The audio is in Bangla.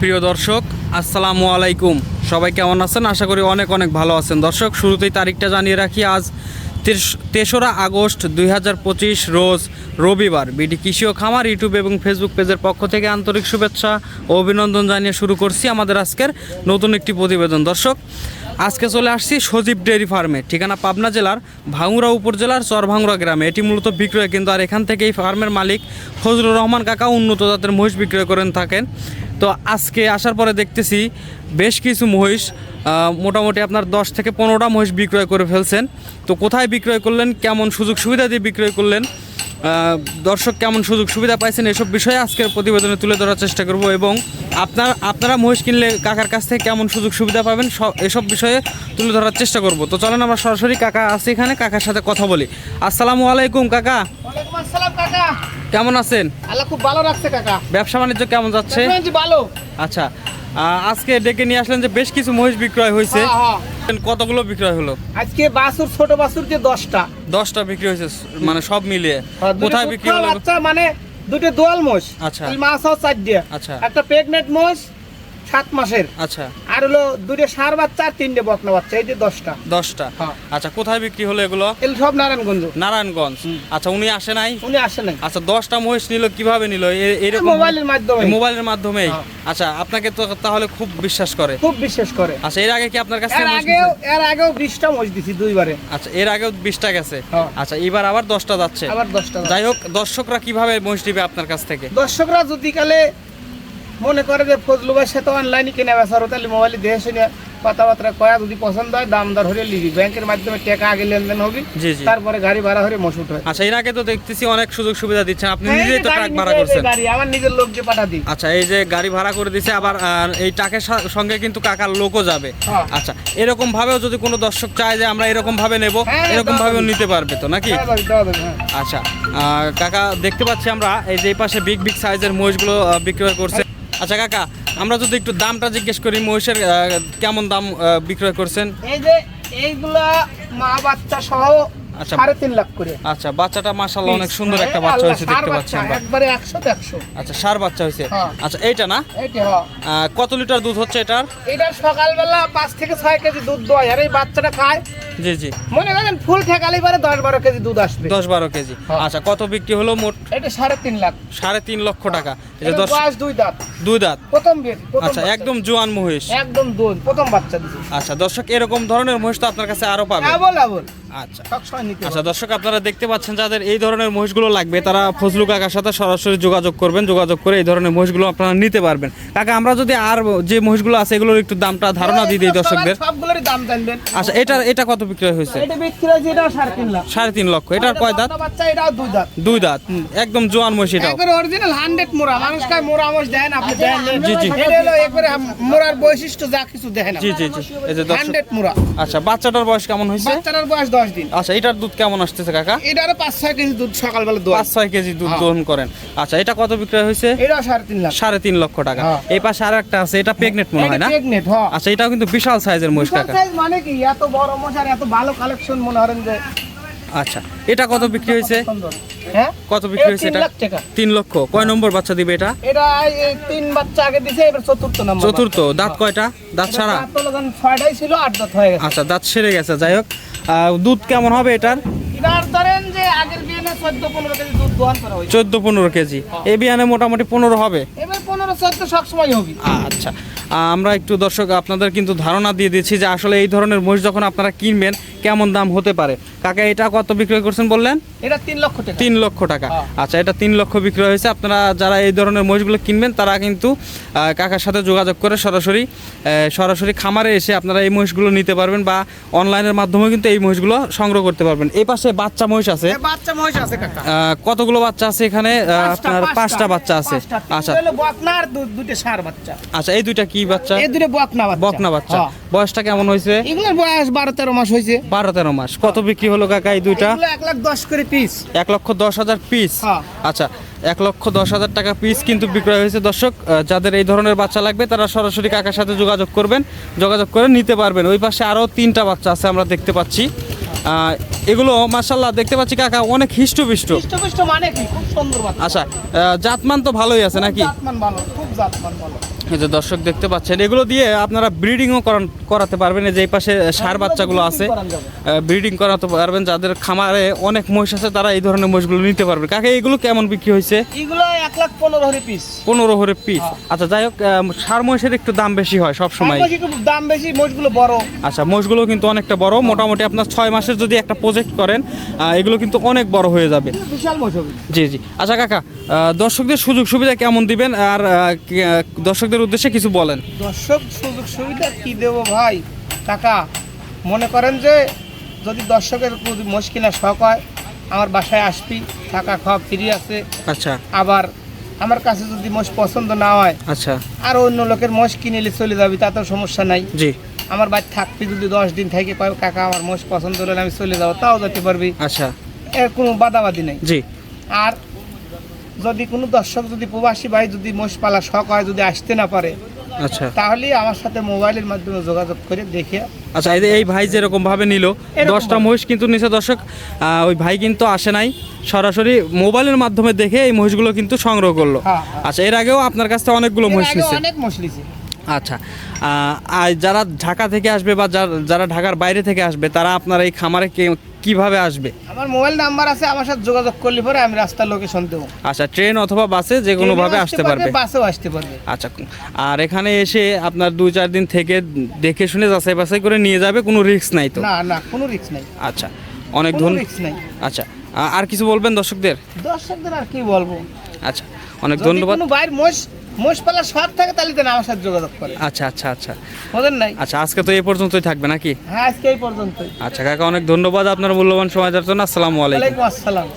প্রিয় দর্শক, আসসালামু আলাইকুম। সবাই কেমন আছেন? আশা করি অনেক অনেক ভালো আছেন। দর্শক, শুরুতেই তারিখটা জানিয়ে রাখি, আজ তেস- তেসরা আগস্ট দুই হাজার পঁচিশ রোজ রবিবার। বিডি কৃষি ও খামার, ইউটিউব এবং ফেসবুক পেজের পক্ষ থেকে আন্তরিক শুভেচ্ছা ও অভিনন্দন জানিয়ে শুরু করছি আমাদের আজকের নতুন একটি প্রতিবেদন। দর্শক, আজকে চলে আসছি সজীব ডেয়ারি ফার্মে, ঠিকানা পাবনা জেলার ভাঙুরা উপজেলার চরভাঙুরা গ্রামে। এটি মূলত বিক্রয় কিন্তু আর এখান থেকে এই ফার্মের মালিক ফজলুর রহমান কাকা উন্নত জাতের মহিষ বিক্রয় করেন থাকেন। তো আজকে আসার পরে দেখতেছি বেশ কিছু মহিষ মোটামুটি আপনার দশ থেকে পনেরোটা মহিষ বিক্রয় করে ফেলছেন। তো কোথায় বিক্রয় করলেন? কেমন সুযোগ সুবিধা দিয়ে বিক্রয় করলেন? দর্শক কেমন সুযোগ সুবিধা পাইছেন? এসব বিষয়ে আজকের প্রতিবেদনে তুলে ধরার চেষ্টা করব এবং আপনার, আপনারা মহিষ কিনলে কাকার কাছ থেকে কেমন সুযোগ সুবিধা পাবেন? সব এসব বিষয়ে তুলে ধরার চেষ্টা করব। তো চলেন আমরা সরাসরি কাকা আছে এখানে, কাকার সাথে কথা বলি। আসসালামু আলাইকুম, কাকা। কেমন আছেন? আল্লাহ খুব ভালো রাখছে কাকা। ব্যবসা বাণিজ্য কেমন যাচ্ছে? ভালো। আচ্ছা আজকে ডেকে নিয়ে আসলেন যে বেশ কিছু মহিষ বিক্রয় হয়েছে। হ্যাঁ, হ্যাঁ। কতগুলো বিক্রয় হলো? আজকে বাসুর ছোট বাসুর যে দশটা। দশটা বিক্রি হয়েছে মানে সব মিলিয়ে। হ্যাঁ, কোথায় বিক্রি হলো? মানে দুটো দোয়াল মোষ আচ্ছা। মাছ চার দিয়ে আচ্ছা। একটা প্রেগনেন্ট মোষ সাত মাসের। আচ্ছা। আর হলো দুটো সার বাচ্চা আর তিনটে বকনা বাচ্চা এই যে দশটা। দশটা? হ্যাঁ। আচ্ছা কোথায় বিক্রি হলো এগুলো? এগুলো সব নারায়ণগঞ্জ। নারায়ণগঞ্জ। আচ্ছা উনি আসে নাই? উনি আসে নাই। আচ্ছা দশটা মহিষ নিল কীভাবে নিল? এরকম মোবাইলের মাধ্যমে মোবাইলের মাধ্যমেই? হ্যাঁ। আচ্ছা আপনাকে তো তাহলে খুব বিশ্বাস করে। খুব বিশ্বাস করে। আচ্ছা এর আগে কি আপনার কাছে এর আগেও এর আগেও বিশটা মোষ দিছি দুইবারে। আচ্ছা এর আগেও বিশটা গেছে? হ্যাঁ। আচ্ছা এবার আবার দশটা যাচ্ছে। আবার দশটা যাই হোক দর্শকরা কীভাবে মহিষ নিবে আপনার কাছ থেকে? দর্শকরা যদি কালে মনে করে যে ফজলু ভাইয়ের সাথে অনলাইনে কিনে বেসারো তাহলে মোবাইলে দেখে শুনে কথাবার্তা কয়া যদি পছন্দ হয় দাম দর হলে লিবি। ব্যাংকের মাধ্যমে টাকা আগে লেনদেন হবে তারপরে গাড়ি ভাড়া হলে মসুট হয় আচ্ছা এর আগে তো দেখতেছি অনেক সুযোগ সুবিধা দিচ্ছে আপনি হ্যাঁ, নিজেই তো ট্রাক ভাড়া নিজে- করছেন। গাড়ি আমার নিজের লোক যে পাঠা দিই। আচ্ছা এই যে গাড়ি ভাড়া করে দিছে আবার এই টাকের সঙ্গে কিন্তু কাকার লোকও যাবে। হ্যাঁ। আচ্ছা এরকম ভাবেও যদি কোনো দর্শক চায় যে আমরা এরকম ভাবে নেব হ্যাঁ, এরকম ভাবেও নিতে পারবে তো নাকি? ভাই। আচ্ছা কাকা দেখতে পাচ্ছি আমরা এই যে এই পাশে বিগ বিগ সাইজের মহিষগুলো বিক্রয় করছে। আচ্ছা কাকা আমরা যদি একটু দামটা জিজ্ঞেস করি মহিষের কেমন দাম বিক্রয় করছেন? এই যে এইগুলা মা বাচ্চা সহ আচ্ছা। সাড়ে তিন লাখ করে। আচ্ছা বাচ্চাটা অনেক সুন্দর একটা বাচ্চা হয়েছে দেখতে পাচ্ছি আমরা। একবারে একশো একশো আচ্ছা সার বাচ্চা হয়েছে। হ্যাঁ। আচ্ছা এইটা না? হ্যাঁ। কত লিটার দুধ হচ্ছে এটার? এটা সকালবেলা পাঁচ থেকে ছয় কেজি দুধ দেওয়া হয়। আর এই বাচ্চাটা খায় জি জি। মনে করেন ফুল ঠেকালে পারে দশ বারো কেজি দুধ আসবে। দশ বারো কেজি। হ্যাঁ। আচ্ছা কত বিক্রি হলো মোট? এটা সাড়ে তিন লাখ। সাড়ে তিন লক্ষ টাকা। এটা দশ দুই দাঁত। দুই দাঁত। প্রথম আচ্ছা একদম জোয়ান মহিষ। একদম দুধ প্রথম বাচ্চা আচ্ছা দর্শক এরকম ধরনের মহিষ তো আপনার কাছে আরও পাবে। আবল আবল। আচ্ছা আচ্ছা দর্শক আপনারা দেখতে পাচ্ছেন যাদের এই ধরনের মহিষগুলো লাগবে তারা ফজলু কাকার সাথে সরাসরি যোগাযোগ করবেন যোগাযোগ করে এই ধরনের মহিষগুলো আপনারা নিতে পারবেন। কাকা আমরা যদি আর যে মহিষগুলো আছে এগুলোর একটু দামটা ধারণা দিয়ে দিই দর্শকদের। সবগুলোরই দাম জানবেন। আচ্ছা এটা এটা কত বিক্রয় হয়েছে? এটা সাড়ে তিন লাখ। তিন লক্ষ। এটার কয় দাঁত? বাচ্চা দুই দাঁত। দুই দাঁত। একদম জোয়ান মহিষ একবারে অরিজিনাল হান্ড্রেড মোড়া। মানুষ কায় মোড়া মোষ দেন আপনি দেন জি, জি। এটা হলো একবারে মোড়ার বৈশিষ্ট্য যা কিছু দেখেন জি জি জি। এই যে দর্শক হান্ড্রেড মোড়া। আচ্ছা বাচ্চাটার বয়স কেমন হয়েছে? বাচ্চাটার বয়স দশ দিন। আচ্ছা এটার দুধ কেমন আসতেছে কাকা? এটারও পাঁচ ছয় কেজি দুধ সকালবেলা পাঁচ ছয় কেজি দুধ হ্যাঁ। দহন করেন। আচ্ছা এটা কত বিক্রয় হয়েছে? এটাও সাড়ে তিন লাখ। সাড়ে তিন লক্ষ টাকা। হ্যাঁ। এই পাশে আর একটা আছে এটা প্রেগনেন্ট মনে হয় না? হ্যাঁ। আচ্ছা এটাও কিন্তু বিশাল সাইজের মহিষ কাকা। মানে কি? এত বড় মশার এত ভালো কালেকশন মনে যে আচ্ছা এটা কত বিক্রি হয়েছে? হ্যাঁ? কত বিক্রি হয়েছে তিন এটা? তিন লক্ষ। কয় নম্বর বাচ্চা দিবে এটা? এটা তিন বাচ্চা আগে দিছে এবার চতুর্থ নম্বর চতুর্থ। দাঁত কয়টা? দাঁত ছাড়া? ছয়টাই ছিল আট দাঁত হয়ে গেছে। আচ্ছা দাঁত সেরে গেছে যাই হোক। দুধ কেমন হবে এটার? চোদ্দ পনেরো কেজি এ বিয়ানে মোটামুটি পনেরো হবে। আচ্ছা। আমরা একটু দর্শক আপনাদের কিন্তু ধারণা দিয়ে দিচ্ছি যে আসলে এই ধরনের মহিষ যখন আপনারা কিনবেন কেমন দাম হতে পারে? কাকা এটা কত বিক্রয় করছেন বললেন? এটা তিন লক্ষ টাকা। তিন লক্ষ টাকা। হ্যাঁ। আচ্ছা এটা তিন লক্ষ বিক্রয় হয়েছে। আপনারা যারা এই ধরনের মহিষগুলো কিনবেন তারা কিন্তু কাকার সাথে যোগাযোগ করে সরাসরি সরাসরি খামারে এসে আপনারা এই মহিষগুলো নিতে পারবেন বা অনলাইনের মাধ্যমে কিন্তু এই মহিষগুলো সংগ্রহ করতে পারবেন। এই পাশে বাচ্চা মহিষ আছে। বাচ্চা মহিষ আছে কাকা। কতগুলো বাচ্চা আছে এখানে? আপনার পাঁচটা। বাচ্চা আছে। আচ্ছা। আচ্ছা এই দুইটা কি বাচ্চা? এই দুটো বকনা বাচ্চা। বকনা বাচ্চা। বয়সটা কেমন হয়েছে? এগুলোর বয়স বারো তেরো মাস হয়েছে। বারো তেরো মাস। কত বিক্রি হলো কাকা এই দুইটা? এক লাখ দশ করে পিস এক লক্ষ দশ হাজার পিস। আচ্ছা এক লক্ষ দশ হাজার টাকা পিস কিন্তু বিক্রয় হয়েছে দর্শক। যাদের এই ধরনের বাচ্চা লাগবে তারা সরাসরি কাকার সাথে যোগাযোগ করবেন যোগাযোগ করে নিতে পারবেন। ওই পাশে আরও তিনটা বাচ্চা আছে আমরা দেখতে পাচ্ছি। এগুলো মাসাল্লাহ দেখতে পাচ্ছি কাকা অনেক হিষ্টপিষ্ট। মানে কি? খুব সুন্দর আচ্ছা জাতমান তো ভালোই আছে নাকি? জাতমান ভালো খুব জাতমান ভালো। এই যে দর্শক দেখতে পাচ্ছেন এগুলো দিয়ে আপনারা ব্রিডিংও করাতে পারবেন। যে এই পাশে সার বাচ্চাগুলো আছে। ব্রিডিং করাতে পারবেন। যাদের খামারে অনেক মহিষ আছে তারা এই ধরনের মহিষগুলো নিতে পারবে। কাকে এগুলো কেমন বিক্রি হয়েছে? এগুলো এক লাখ পনেরো হরে পিস পনেরো হরে পিস আচ্ছা যাই হোক আহ, সার মহিষের একটু দাম বেশি হয় সব সময় দাম বেশি মোষগুলো বড়। আচ্ছা মোষগুলো কিন্তু অনেকটা বড়। মোটামুটি আপনার ছয় মাসের যদি একটা প্রজেক্ট করেন এগুলো কিন্তু অনেক বড় হয়ে যাবে। বিশাল মোষ জি জি। আচ্ছা কাকা দর্শকদের সুযোগ সুবিধা কেমন দিবেন? আর দর্শকদের উদ্দেশ্যে কিছু বলেন। দর্শক সুযোগ সুবিধা কি দেব ভাই? টাকা মনে করেন যে যদি দর্শকের যদি শখ হয় আমার বাসায় আসবি থাকা খাওয়া ফ্রি আছে। আচ্ছা। আবার আমার কাছে যদি মোষ পছন্দ না হয় আচ্ছা। আর অন্য লোকের মোষ কিনে নিলে চলে যাবি তাতেও সমস্যা নাই। জি। আমার বাড়ি থাকবি যদি দশ দিন থেকে পাই কাকা আমার মোষ পছন্দ হলে আমি চলে যাব তাও যেতে পারবি। আচ্ছা। এর কোনো বাদাবাদি নেই। জি। আর যদি কোনো দর্শক যদি প্রবাসী ভাই যদি মোষ পালা শখ হয় যদি আসতে না পারে আচ্ছা। তাহলে আমার সাথে মোবাইলের মাধ্যমে যোগাযোগ করে দেখে। আচ্ছা এই ভাই যেরকম ভাবে নিল দশটা মহিষ কিন্তু নিচে দর্শক ওই ভাই কিন্তু আসে নাই। সরাসরি মোবাইলের মাধ্যমে দেখে এই মহিষগুলো কিন্তু সংগ্রহ করল। হ্যাঁ, হ্যাঁ। আচ্ছা এর আগেও আপনার কাছ থেকে অনেকগুলো মহিষ নিচ্ছে অনেক মোষ লিছে আচ্ছা আর যারা ঢাকা থেকে আসবে বা যার- যারা ঢাকার বাইরে থেকে আসবে তারা আপনার এই খামারে কে- কীভাবে আসবে? আমার মোবাইল নাম্বার আছে আমার সাথে যোগাযোগ করলে পরে আমি রাস্তার লোকেশন দেবো আচ্ছা ট্রেন অথবা বাসে যে কোনো ভাবে আসতে পারবে বাসেও আসতে পারবে। আচ্ছা আর এখানে এসে আপনার দুই চার দিন থেকে দেখে শুনে যাচাই বাছাই করে নিয়ে যাবে কোনো রিস্ক নাই তো? না না কোনো রিস্ক নাই। আচ্ছা অনেক কোনো ধন্য রিস্ক নাই। আচ্ছা আর কিছু বলবেন দর্শকদের? দর্শকদের আর কি বলব? আচ্ছা অনেক ধন্যবাদ। কোনো বাইর মোষ মোষ পালা থাকে তাহলে তো আমার সাথে যোগাযোগ করে আচ্ছা আচ্ছা আচ্ছা। ওদের নাই? আচ্ছা আজকে তো এই পর্যন্তই থাকবে নাকি? হ্যাঁ আজকে এই পর্যন্তই। আচ্ছা কাকা অনেক ধন্যবাদ আপনার মূল্যবান সময় দেওয়ার জন্য। আসসালামু আলাইকুম। আসসালাম।